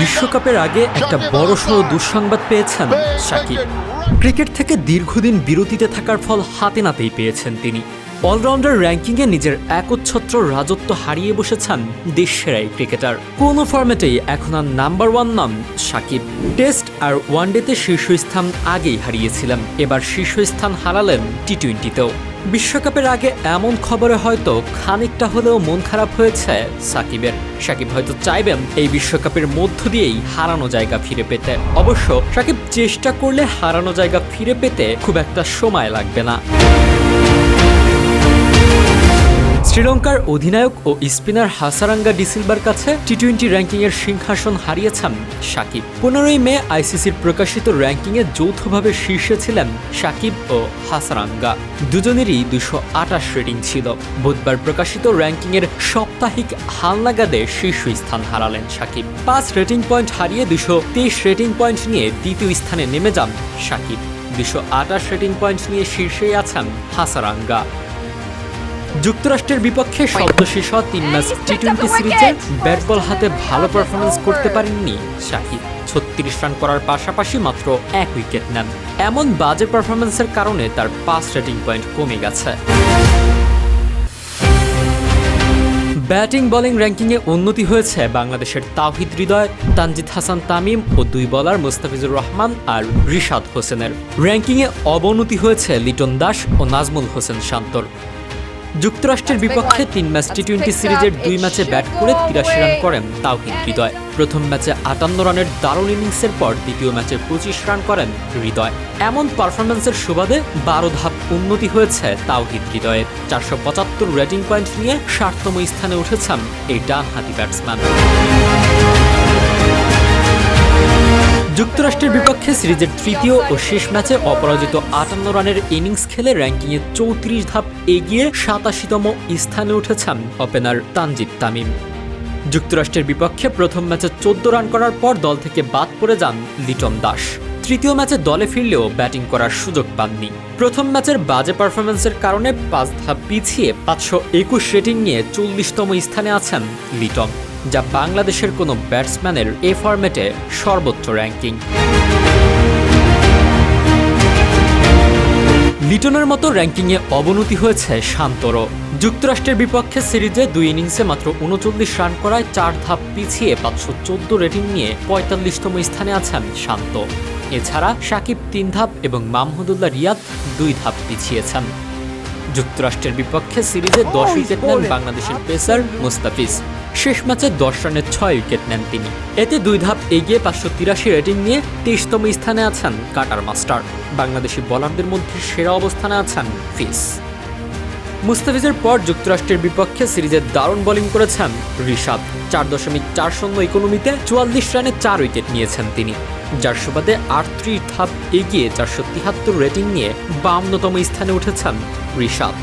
বিশ্বকাপের আগে একটা বড় বড়সড় দুঃসংবাদ পেয়েছেন সাকিব ক্রিকেট থেকে দীর্ঘদিন বিরতিতে থাকার ফল হাতে নাতেই পেয়েছেন তিনি। অলরাউন্ডার র্যাঙ্কিংয়ে নিজের একচ্ছত্র রাজত্ব হারিয়ে বসেছেন দেশের এই ক্রিকেটার। কোনো ফরম্যাটেই এখন আর নাম্বার ওয়ান নাম সাকিব টেস্ট আর ওয়ানডেতে শীর্ষস্থান আগেই হারিয়েছিলেন। এবার শীর্ষস্থান হারালেন টি টোয়েন্টিতেও বিশ্বকাপের আগে এমন খবরে হয়তো খানিকটা হলেও মন খারাপ হয়েছে সাকিবের। সাকিব হয়তো চাইবেন এই বিশ্বকাপের মধ্য দিয়েই হারানো জায়গা ফিরে পেতে। অবশ্য সাকিব চেষ্টা করলে হারানো জায়গা ফিরে পেতে খুব একটা সময় লাগবে না। শ্রীলঙ্কার অধিনায়ক ও স্পিনার হাসারাঙ্গা ডিসিলবার কাছে টি টোয়েন্টি র্যাঙ্কিংয়ের সিংহাসন হারিয়েছেন সাকিব। পনেরোই মে আইসিসির প্রকাশিত র্যাঙ্কিংয়ে যৌথভাবে শীর্ষে ছিলেন সাকিব ও হাসারাঙ্গা। দুজনেরই দুশো আটাশ রেটিং ছিল। বুধবার প্রকাশিত র্যাঙ্কিংয়ের সাপ্তাহিক হালনাগাদে শীর্ষ স্থান হারালেন সাকিব। পাঁচ রেটিং পয়েন্ট হারিয়ে দুশো তেইশ রেটিং পয়েন্ট নিয়ে দ্বিতীয় স্থানে নেমে যান সাকিব। দুশো আটাশ রেটিং পয়েন্ট নিয়ে শীর্ষেই আছেন হাসারাঙ্গা। যুক্তরাষ্ট্রের বিপক্ষে হওয়া তিন ম্যাচ টি টোয়েন্টি সিরিজে ব্যাট বল হাতে ভালো পারফরমেন্স করতে পারেননি শাহিদ। ছত্রিশ রান করার পাশাপাশি মাত্র এক উইকেট নেন। এমন বাজে পারফরমেন্সের কারণে তার পাঁচ রেটিং পয়েন্ট কমে গেছে। ব্যাটিং বোলিং র্যাঙ্কিংয়ে উন্নতি হয়েছে বাংলাদেশের তাওহিদ হৃদয় তানজিদ হাসান তামিম ও দুই বলার মুস্তাফিজুর রহমান আর রিশাদ হোসেনের। র্যাঙ্কিংয়ে অবনতি হয়েছে লিটন দাস ও নাজমুল হোসেন শান্তর। যুক্তরাষ্ট্রের বিপক্ষে তিন ম্যাচ টি টোয়েন্টি সিরিজের দুই ম্যাচে ব্যাট করে তিরাশি রান করেন তাওহিদ হৃদয়। প্রথম ম্যাচে আটান্ন রানের দারুণ ইনিংসের পর দ্বিতীয় ম্যাচে পঁচিশ রান করেন হৃদয়। এমন পারফরমেন্সের সুবাদে বারো ধাপ উন্নতি হয়েছে তাওহিদ হৃদয়ের। চারশো পঁচাত্তর রেটিং পয়েন্ট নিয়ে ষাটতম স্থানে উঠেছেন এই ডানহাতি ব্যাটসম্যান যুক্তরাষ্ট্রের বিপক্ষে সিরিজের তৃতীয় ও শেষ ম্যাচে অপরাজিত আটান্ন রানের ইনিংস খেলে র্যাঙ্কিংয়ে চৌত্রিশ ধাপ এগিয়ে সাতাশিতম স্থানে উঠেছেন ওপেনার তানজিদ তামিম। যুক্তরাষ্ট্রের বিপক্ষে প্রথম ম্যাচে চোদ্দ রান করার পর দল থেকে বাদ পড়ে যান লিটন দাস। তৃতীয় ম্যাচে দলে ফিরলেও ব্যাটিং করার সুযোগ পাননি। প্রথম ম্যাচের বাজে পারফরমেন্সের কারণে পাঁচ ধাপ পিছিয়ে পাঁচশো একুশ রেটিং নিয়ে চল্লিশতম স্থানে আছেন লিটন। যা বাংলাদেশের কোনো ব্যাটসম্যানের এ ফরম্যাটে সর্বোচ্চ র্যাঙ্কিং। লিটনের মতো র্যাঙ্কিংয়ে অবনতি হয়েছে শান্তরও। যুক্তরাষ্ট্রের বিপক্ষে সিরিজে দুই ইনিংসে মাত্র উনচল্লিশ রান করায় চার ধাপ পিছিয়ে পাঁচশো চোদ্দ রেটিং নিয়ে পঁয়তাল্লিশতম স্থানে আছেন শান্ত। এছাড়া সাকিব তিন ধাপ এবং মাহমুদুল্লাহ রিয়াদ দুই ধাপ পিছিয়েছেন। যুক্তরাষ্ট্রের বিপক্ষে সিরিজে দশ উইকেট নেন বাংলাদেশের পেসার মুস্তাফিজ। শেষ ম্যাচে দশ রানের ছয় উইকেট নেন তিনি। এতে দুই ধাপ এগিয়ে পাঁচশো তিরাশি রেটিং নিয়ে তেইশতম স্থানে আছেন কাটার মাস্টার। বাংলাদেশি বোলারদের মধ্যে সেরা অবস্থানে আছেন ফিস। মুস্তাফিজের পর যুক্তরাষ্ট্রের বিপক্ষে সিরিজে দারুণ বোলিং করেছেন ঋষাদ চার দশমিক চার শূন্য ইকোনমিতে চুয়াল্লিশ রানে চার উইকেট নিয়েছেন তিনি। যার সুবাদে আটত্রিশ ধাপ এগিয়ে চারশো তিয়াত্তর রেটিং নিয়ে বাউন্নতম স্থানে উঠেছেন ঋষাদ